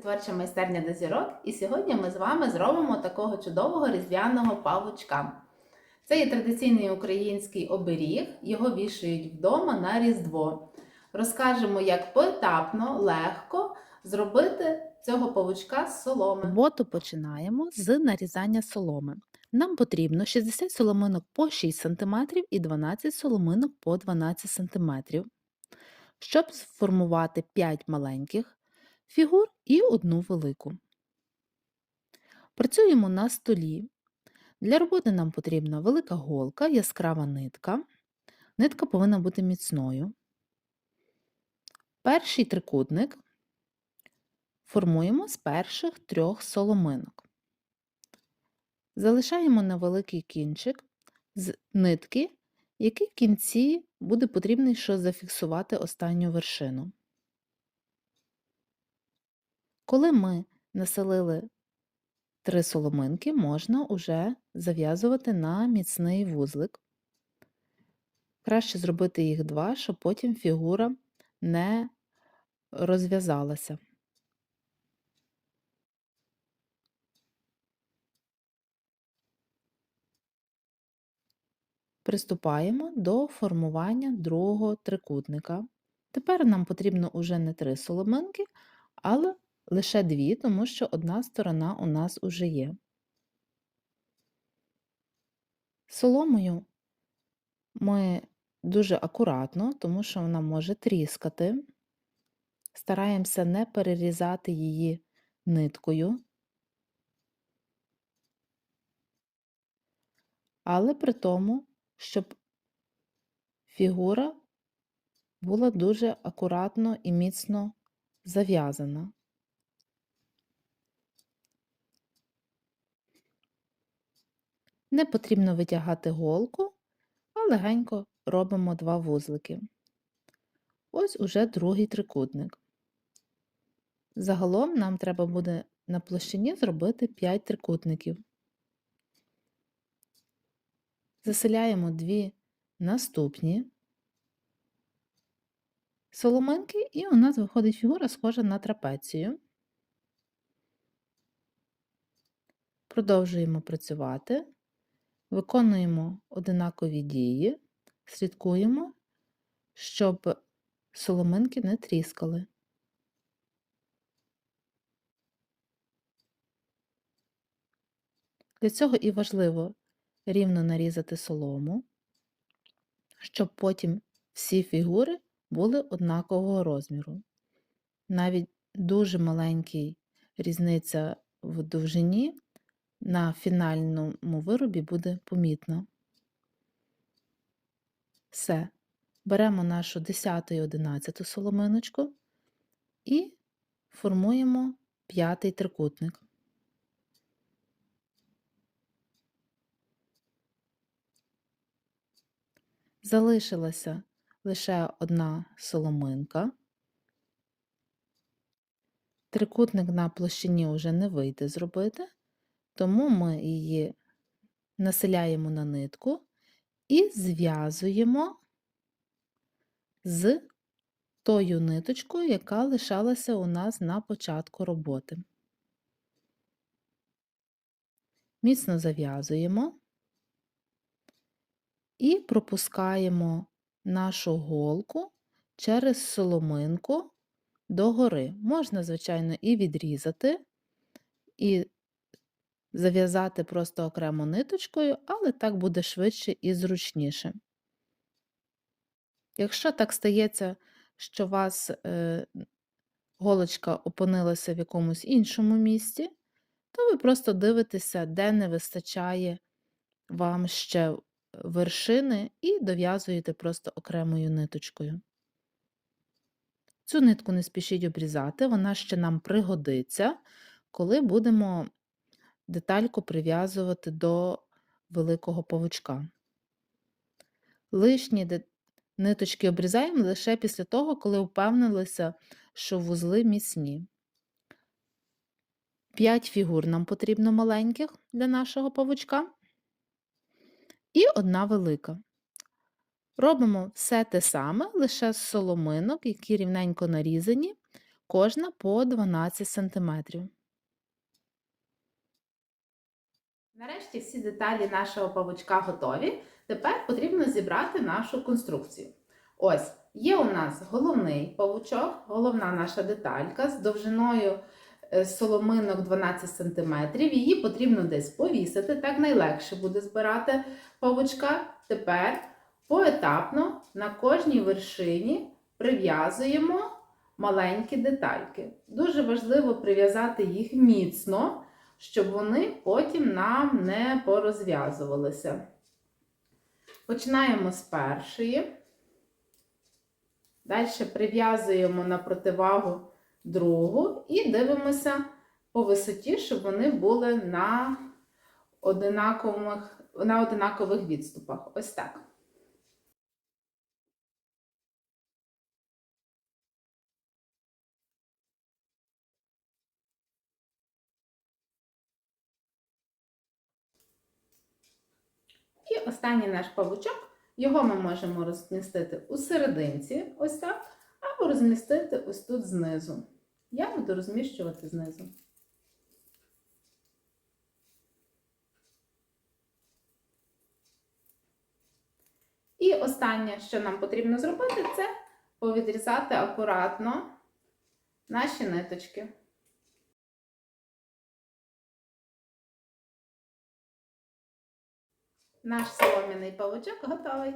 творча майстерня до зірок, і сьогодні ми з вами зробимо такого чудового різдвяного павучка. Це є традиційний український оберіг, його вішають вдома на Різдво. Розкажемо, як поетапно, легко зробити цього павучка з соломи. Роботу починаємо з нарізання соломи. Нам потрібно 60 соломинок по 6 см і 12 соломинок по 12 см, щоб сформувати 5 маленьких фігур і одну велику. Працюємо на столі. Для роботи нам потрібна велика голка, яскрава нитка. Нитка повинна бути міцною. Перший трикутник формуємо з перших трьох соломинок. Залишаємо невеликий кінчик з нитки, який в кінці буде потрібний, щоб зафіксувати останню вершину. Коли ми населили три соломинки, можна уже зав'язувати на міцний вузлик. Краще зробити їх два, щоб потім фігура не розв'язалася. Приступаємо до формування другого трикутника. Тепер нам потрібно уже не три соломинки, але лише дві, тому що одна сторона у нас уже є. Соломою ми дуже акуратно, тому що вона може тріскати. Стараємося не перерізати її ниткою, але при тому, щоб фігура була дуже акуратно і міцно зав'язана. Не потрібно витягати голку, а легенько робимо два вузлики. Ось уже другий трикутник. Загалом нам треба буде на площині зробити 5 трикутників. Заселяємо дві наступні соломинки, і у нас виходить фігура схожа на трапецію. Продовжуємо працювати, виконуємо одинакові дії, слідкуємо, щоб соломинки не тріскали. Для цього і важливо рівно нарізати солому, щоб потім всі фігури були однакового розміру. Навіть дуже маленький різниця в довжині на фінальному виробі буде помітна. Все. Беремо нашу 10 і 11 соломиночку і формуємо п'ятий трикутник. Залишилася лише одна соломинка. Трикутник на площині вже не вийде зробити, тому ми її населяємо на нитку і зв'язуємо з тою ниточкою, яка лишалася у нас на початку роботи. Міцно зав'язуємо і пропускаємо нашу голку через соломинку догори. Можна, звичайно, і відрізати, і зав'язати просто окремо ниточкою, але так буде швидше і зручніше. Якщо так стається, що у вас е, голочка опинилася в якомусь іншому місці, то ви просто дивитеся, де не вистачає вам ще вершини, і дов'язуєте просто окремою ниточкою. Цю нитку не спішіть обрізати, вона ще нам пригодиться, коли будемо детальку прив'язувати до великого павучка. Лишні ниточки обрізаємо лише після того, коли впевнилися, що вузли міцні. П'ять фігур нам потрібно маленьких для нашого павучка і одна велика. Робимо все те саме, лише з соломинок, які рівненько нарізані, кожна по 12 см. Нарешті всі деталі нашого павучка готові. Тепер потрібно зібрати нашу конструкцію. Ось є у нас головний павучок, головна наша деталька з довжиною е, соломинок 12 см. Її потрібно десь повісити, так найлегше буде збирати павучка. Тепер поетапно на кожній вершині прив'язуємо маленькі детальки. Дуже важливо прив'язати їх міцно щоб вони потім нам не порозв'язувалися. Починаємо з першої. Далі прив'язуємо на противагу другу і дивимося по висоті, щоб вони були на одинакових, на одинакових відступах. Ось так. І останній наш павучок, його ми можемо розмістити у серединці, ось так, або розмістити ось тут знизу. Я буду розміщувати знизу. І останнє, що нам потрібно зробити, це повідрізати акуратно наші ниточки. Наш солом'яний павучок готовий.